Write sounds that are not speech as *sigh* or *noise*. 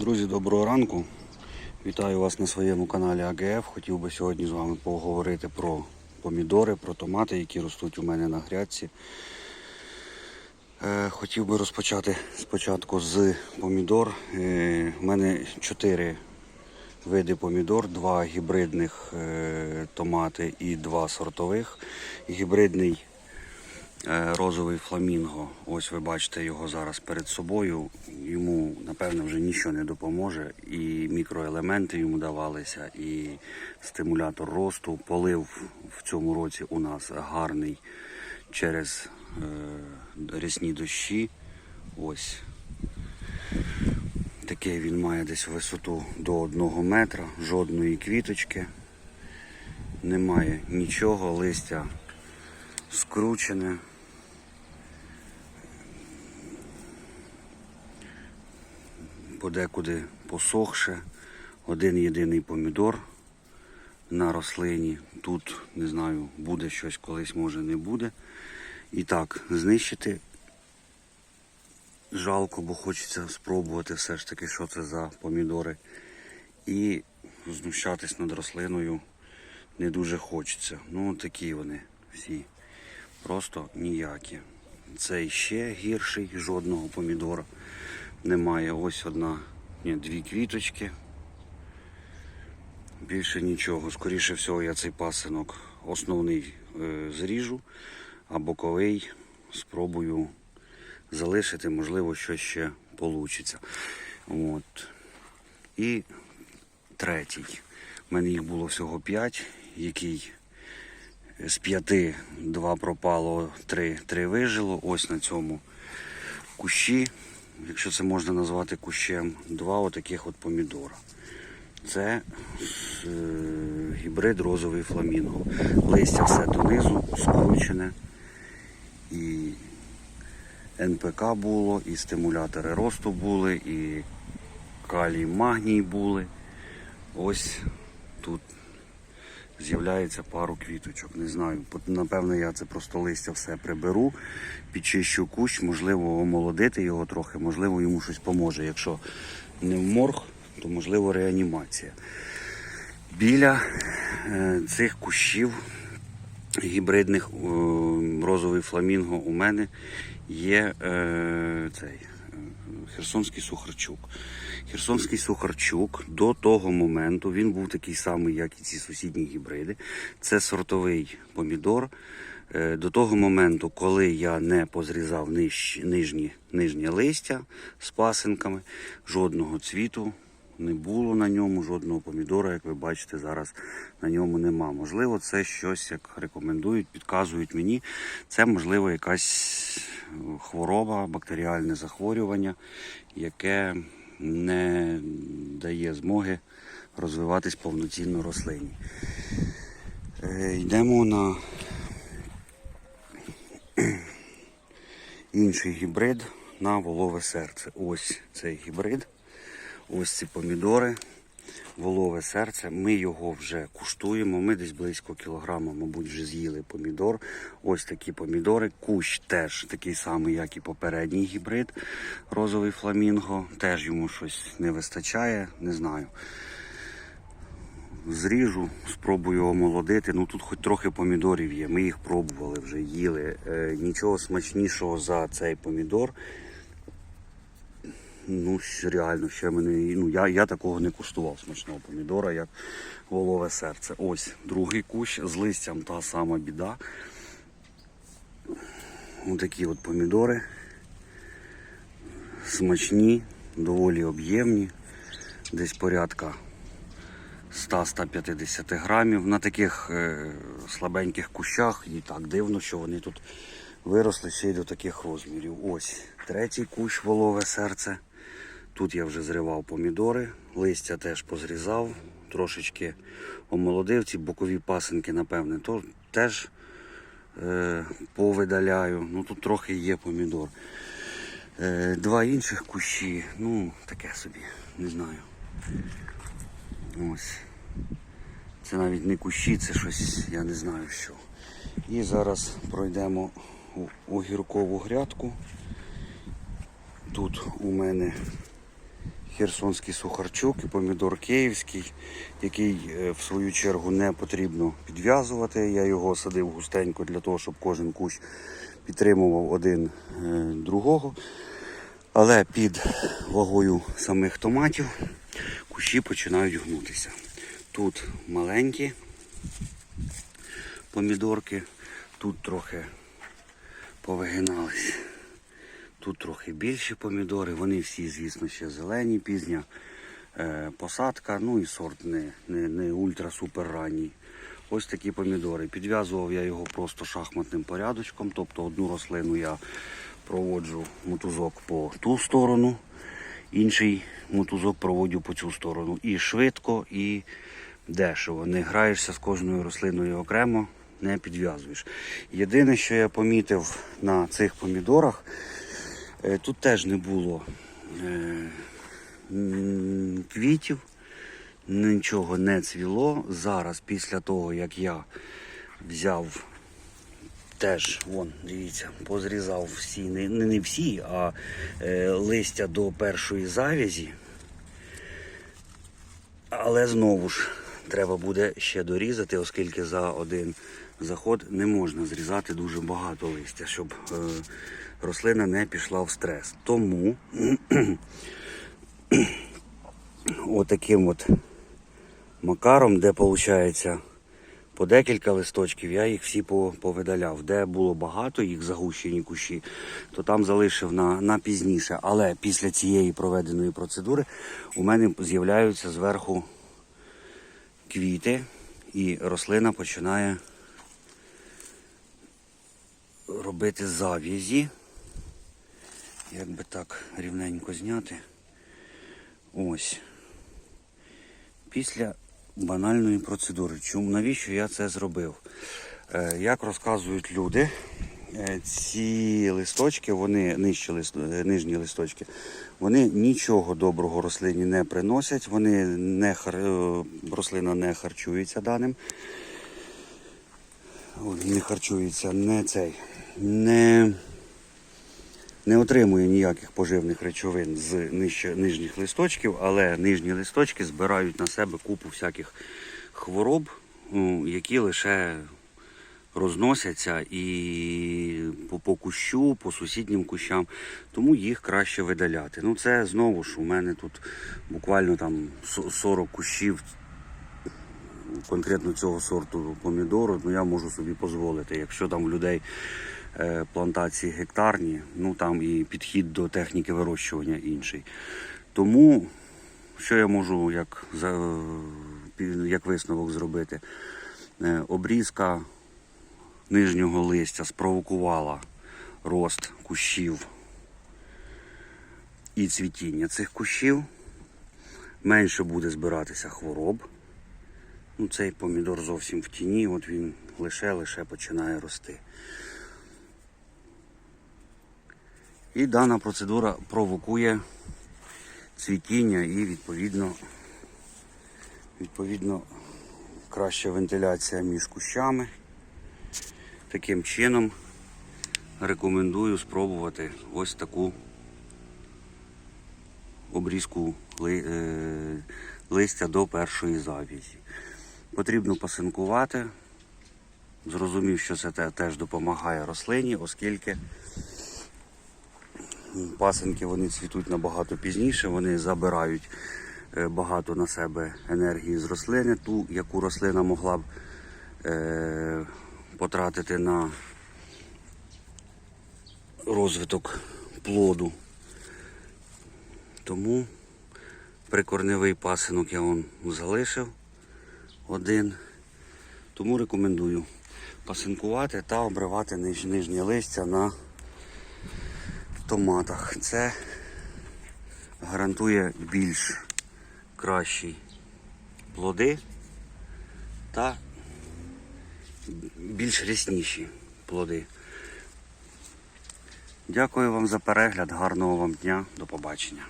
Друзі, доброго ранку. Вітаю вас на своєму каналі АГФ. Хотів би сьогодні з вами поговорити про помідори, про томати, які ростуть у мене на грядці. Е, Хотів би розпочати спочатку з помідор. Е, У мене чотири види помідор, два гібридних е, томати і два сортових. Гібридний розовий фламінго. Ось ви бачите його зараз перед собою. Йому, напевно, вже нічого не допоможе. І мікроелементи йому давалися, і стимулятор росту. Полив в цьому році у нас гарний через е, рясні дощі. Ось. Такий він має десь висоту до одного метра, жодної квіточки. Немає нічого, листя скручене. Подекуди посохше. Один єдиний помідор на рослині. Тут, не знаю, буде щось колись, може не буде. І так, знищити жалко, бо хочеться спробувати все ж таки, що це за помідори. І знущатись над рослиною не дуже хочеться. Ну, такі вони всі. Просто ніякі. Цей ще гірший, жодного помідора немає. Ось одна, ні, дві квіточки. Більше нічого. Скоріше всього, я цей пасинок основний е, зріжу, а боковий спробую залишити, можливо, щось ще вийде. От. І третій. У мене їх було всього п'ять, який з п'яти два пропало, три, три вижило. Ось на цьому кущі, якщо це можна назвати кущем, два отаких от помідора. Це е, гібрид розовий фламінго. Листя все донизу, скручене. І НПК було, і стимулятори росту були, і калій магній були. Ось тут з'являється пару квіточок. Не знаю. Напевно, я це просто листя все приберу, підчищу кущ, можливо, омолодити його трохи, можливо, йому щось поможе. Якщо не в морг, то можливо реанімація. Біля е, цих кущів гібридних е, розовий фламінго у мене є е, цей Херсонський сухарчук. Херсонський сухарчук до того моменту він був такий самий, як і ці сусідні гібриди. Це сортовий помідор. Е, До того моменту, коли я не позрізав нижні, нижні, нижнє листя з пасинками, жодного цвіту не було на ньому, жодного помідора, як ви бачите, зараз на ньому нема. Можливо, це щось, як рекомендують, підказують мені. Це можливо якась хвороба, бактеріальне захворювання, яке не дає змоги розвиватись повноцінно рослині. Е, Йдемо на *clears throat* інший гібрид на волове серце. Ось цей гібрид. Ось ці помідори, волове серце. Ми його вже куштуємо. Ми десь близько кілограма, мабуть, вже з'їли помідор. Ось такі помідори. Кущ теж такий самий, як і попередній гібрид. Розовий фламінго. Теж йому щось не вистачає, не знаю. Зріжу, спробую омолодити. Ну тут хоч трохи помідорів є. Ми їх пробували вже їли. Е, нічого смачнішого за цей помідор. Ну, реально, ще мене. Ну, я, я такого не куштував смачного помідора, як волове серце. Ось другий кущ з листям та сама біда. Ось такі от помідори. Смачні, доволі об'ємні. Десь порядка 100-150 грамів. На таких е, слабеньких кущах і так дивно, що вони тут виросли ще й до таких розмірів. Ось третій кущ волове серце. Тут я вже зривав помідори, листя теж позрізав, трошечки омолодив. Ці бокові пасинки, напевне, то теж е, повидаляю. Ну тут трохи є помідор. Е, два інших кущі, ну таке собі, не знаю. Ось. Це навіть не кущі, це щось, я не знаю що. І зараз пройдемо у огіркову грядку. Тут у мене Херсонський сухарчук і помідор київський, який е, в свою чергу не потрібно підв'язувати. Я його садив густенько для того, щоб кожен кущ підтримував один е, другого. Але під вагою самих томатів кущі починають гнутися. Тут маленькі помідорки, тут трохи повигинались. Тут трохи більші помідори, вони всі, звісно, ще зелені, пізня е, посадка, ну і сорт не, не, не ультра-супер ранній. Ось такі помідори. Підв'язував я його просто шахматним порядочком, тобто одну рослину я проводжу мотузок по ту сторону, інший мотузок проводжу по цю сторону. І швидко, і дешево. Не граєшся з кожною рослиною окремо, не підв'язуєш. Єдине, що я помітив на цих помідорах, Тут теж не було е, квітів, нічого не цвіло. Зараз, після того, як я взяв теж, вон, дивіться, позрізав всі, не не всі, а е, листя до першої завязі. Але знову ж треба буде ще дорізати, оскільки за один заход не можна зрізати дуже багато листя, щоб е, рослина не пішла в стрес. Тому *clears throat* отаким от макаром, де виходить по декілька листочків, я їх всі по- повидаляв. Де було багато їх загущені кущі, то там залишив на, на пізніше. Але після цієї проведеної процедури у мене з'являються зверху квіти, і рослина починає робити зав'язі. Як би так рівненько зняти. Ось. Після банальної процедури. Чому навіщо я це зробив? Е, як розказують люди, е, ці листочки, вони нижчі е, нижні листочки, вони нічого доброго рослині не приносять, вони не рослина не харчується даним. Не харчується, не цей, не, не отримує ніяких поживних речовин з нижче, нижніх листочків, але нижні листочки збирають на себе купу всяких хвороб, ну, які лише розносяться і по, по кущу, по сусіднім кущам, тому їх краще видаляти. Ну це знову ж у мене тут буквально там 40 кущів конкретно цього сорту помідору, ну я можу собі дозволити. Якщо там в людей плантації гектарні, ну там і підхід до техніки вирощування інший. Тому що я можу як, як висновок зробити? Е, обрізка нижнього листя спровокувала рост кущів і цвітіння цих кущів. Менше буде збиратися хвороб. Ну, цей помідор зовсім в тіні, от він лише-лише починає рости. І дана процедура провокує цвітіння і відповідно, відповідно краща вентиляція між кущами. Таким чином рекомендую спробувати ось таку обрізку е, листя до першої завязі. Потрібно пасинкувати. Зрозумів, що це теж допомагає рослині, оскільки пасинки вони цвітуть набагато пізніше, вони забирають е, багато на себе енергії з рослини, ту, яку рослина могла б е, потратити на розвиток плоду. Тому прикорневий пасинок я вам залишив один. Тому рекомендую пасинкувати та обривати ниж- нижнє листя на томатах. Це гарантує більш кращі плоди та більш рясніші плоди. Дякую вам за перегляд, гарного вам дня, до побачення.